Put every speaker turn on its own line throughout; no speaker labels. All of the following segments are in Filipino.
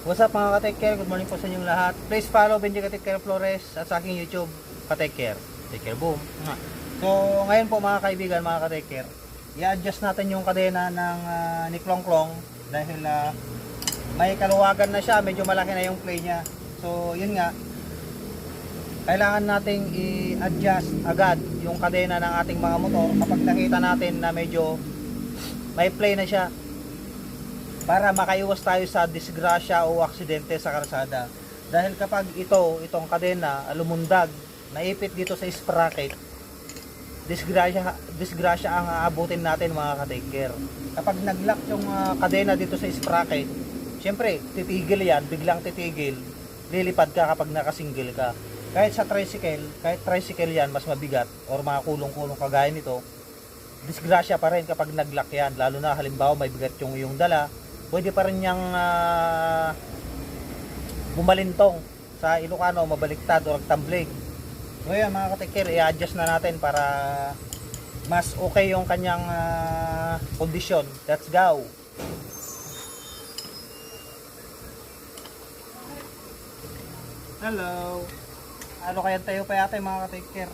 What's up mga ka-take care? Good morning po sa inyong lahat. Please follow Benji ka-take care Flores at sa aking YouTube ka-take care. Take care boom. So ngayon po mga kaibigan, mga ka-take care, i-adjust natin yung kadena ng ah, ni Klong Klong dahil ah, may kaluwagan na siya, medyo malaki na yung play niya. So yun nga, kailangan nating i-adjust agad yung kadena ng ating mga motor kapag nakita natin na medyo may play na siya para makaiwas tayo sa disgrasya o aksidente sa karsada. Dahil kapag ito, itong kadena, lumundag, naipit dito sa sprocket, disgrasya, disgrasya ang aabutin natin mga ka-taker. Kapag nag-lock yung ah, kadena dito sa sprocket, syempre, titigil yan, biglang titigil, lilipad ka kapag nakasingle ka. Kahit sa tricycle, kahit tricycle yan, mas mabigat, or mga kulong-kulong kagaya nito, disgrasya pa rin kapag nag-lock yan. Lalo na halimbawa may bigat yung iyong dala, pwede pa rin niyang ah, bumalintong sa Ilocano, mabaliktad o tumbling. Yan mga katikir, i-adjust na natin para mas okay yung kanyang ah, kondisyon. Let's go! Hello! Ano kaya tayo pa yata mga katikir?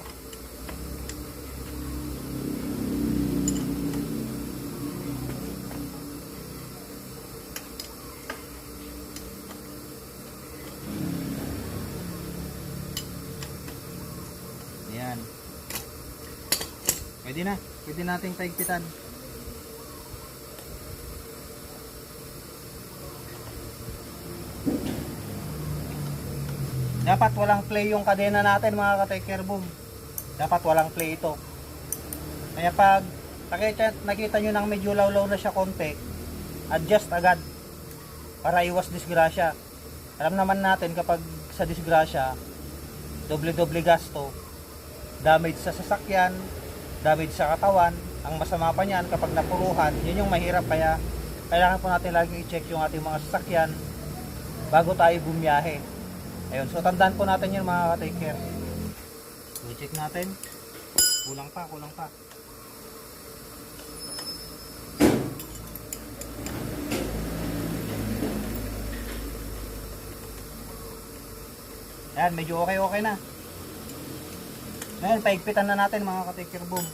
Ayan. Pwede na. Pwede nating paigpitan. Dapat walang play yung kadena natin mga ka-taker boom. Dapat walang play ito. Kaya pag nakita, nakita nyo nang medyo lawlaw na siya konti, adjust agad para iwas disgrasya. Alam naman natin kapag sa disgrasya, doble-doble gasto, damage sa sasakyan, damage sa katawan, ang masama pa niyan kapag napuruhan, yun yung mahirap kaya kailangan po natin lagi i-check yung ating mga sasakyan bago tayo bumiyahe. Ayun, so tandaan po natin yun mga ka-take care. So, check natin. Kulang pa, kulang pa. Ayan, medyo okay-okay na. Ngayon, paigpitan na natin mga ka-take boom.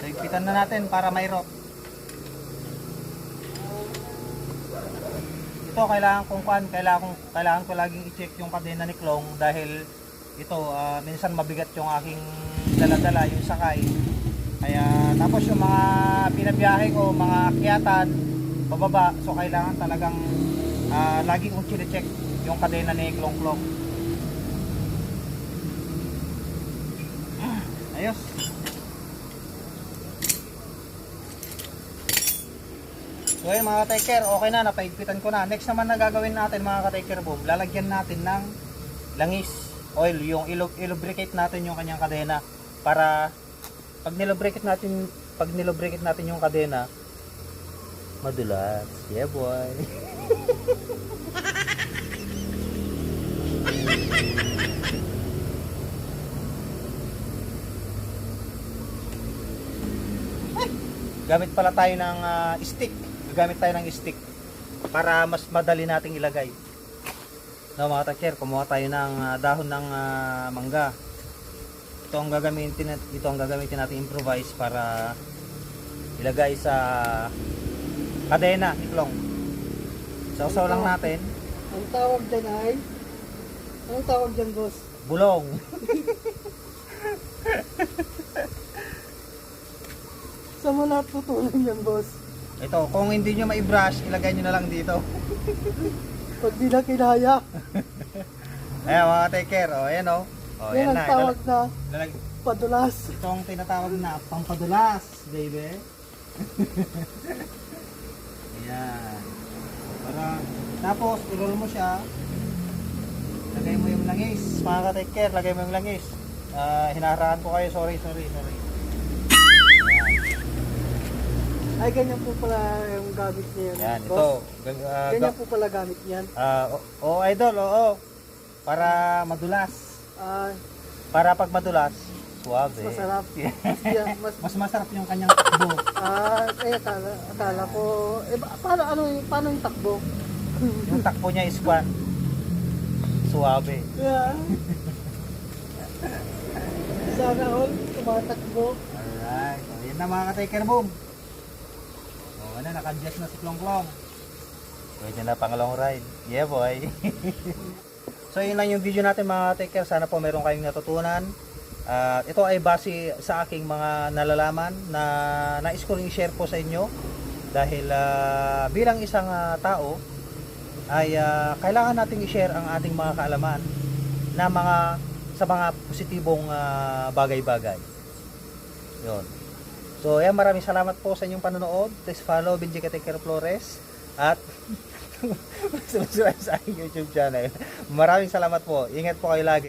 Paigpitan na natin para may rock. ito kailangan kong kuan, kailangan kailangan ko laging i-check yung kadena ni Klong dahil ito ah, minsan mabigat yung aking dala-dala yung sakay. Kaya tapos yung mga binabiyahe ko, mga akyatan pababa, so kailangan talagang ah, lagi kong chine-check yung kadena ni Klong Klong. Ayos. So ayun mga ka-taker, okay na, napaigpitan ko na. Next naman na gagawin natin mga ka-taker boom, lalagyan natin ng langis oil, yung ilubricate natin yung kanyang kadena para pag nilubricate natin pag nilubricate natin yung kadena madulas. Yeah boy. gamit pala tayo ng ah, stick. Gagamit tayo ng stick para mas madali nating ilagay. No, mga takyer, kumuha tayo ng ah, dahon ng ah, mangga. Ito ang gagamitin ito ang gagamitin natin improvise para ilagay sa kadena, iklong. Sausaw lang natin,
Ang tawag dyan ay, anong tawag dyan boss?
bulong.
Sa mo natutunan yan boss?
Ito, kung hindi nyo ma-brush, ilagay nyo na lang dito.
Pag di na kinaya,
Ayan mga taker, oh, ayan oh. Oh,
yan ang
na.
tawag na
Lalag-
padulas.
Ito ang tinatawag na pampadulas, baby. Ayan. Para, tapos, i-roll mo siya. Lagay mo yung langis. Mga ka-take care, lagay mo yung langis. Ah, hinaharaan ko kayo. Sorry, sorry, sorry.
Ay, ganyan po pala yung gamit niya yan.
Ito. Gan- ah,
Ganyan
ga-
po pala gamit niyan.
ah, o- oh, idol, oo. Para madulas.
Ah,
Para pag madulas, suabe.
mas masarap.
Yeah.
Mas, yan, mas,
Mas masarap yung kanyang takbo.
ah, eh, akala, akala ko, eh, ba- paano, ano, yung- paano yung takbo?
Yung takbo niya is kwan. Suwabe.
Yeah. Sana all tumatakbo.
Alright. So, yun na mga ka-taker boom. Ano, naka-adjust na si Klong Klong. Pwede na pang long ride. Yeah, boy. so, yun lang yung video natin mga ka-taker. Sana po meron kayong natutunan. At ito ay base sa aking mga nalalaman na nais ko rin i-share po sa inyo. Dahil ah, bilang isang ah, tao, ay ah, kailangan nating i-share ang ating mga kaalaman na mga sa mga positibong ah, bagay-bagay. Yun. So, ayan, maraming salamat po sa inyong panonood. Please follow Benji Kateker Flores at subscribe sa aking YouTube channel. Maraming salamat po. Ingat po kayo lagi.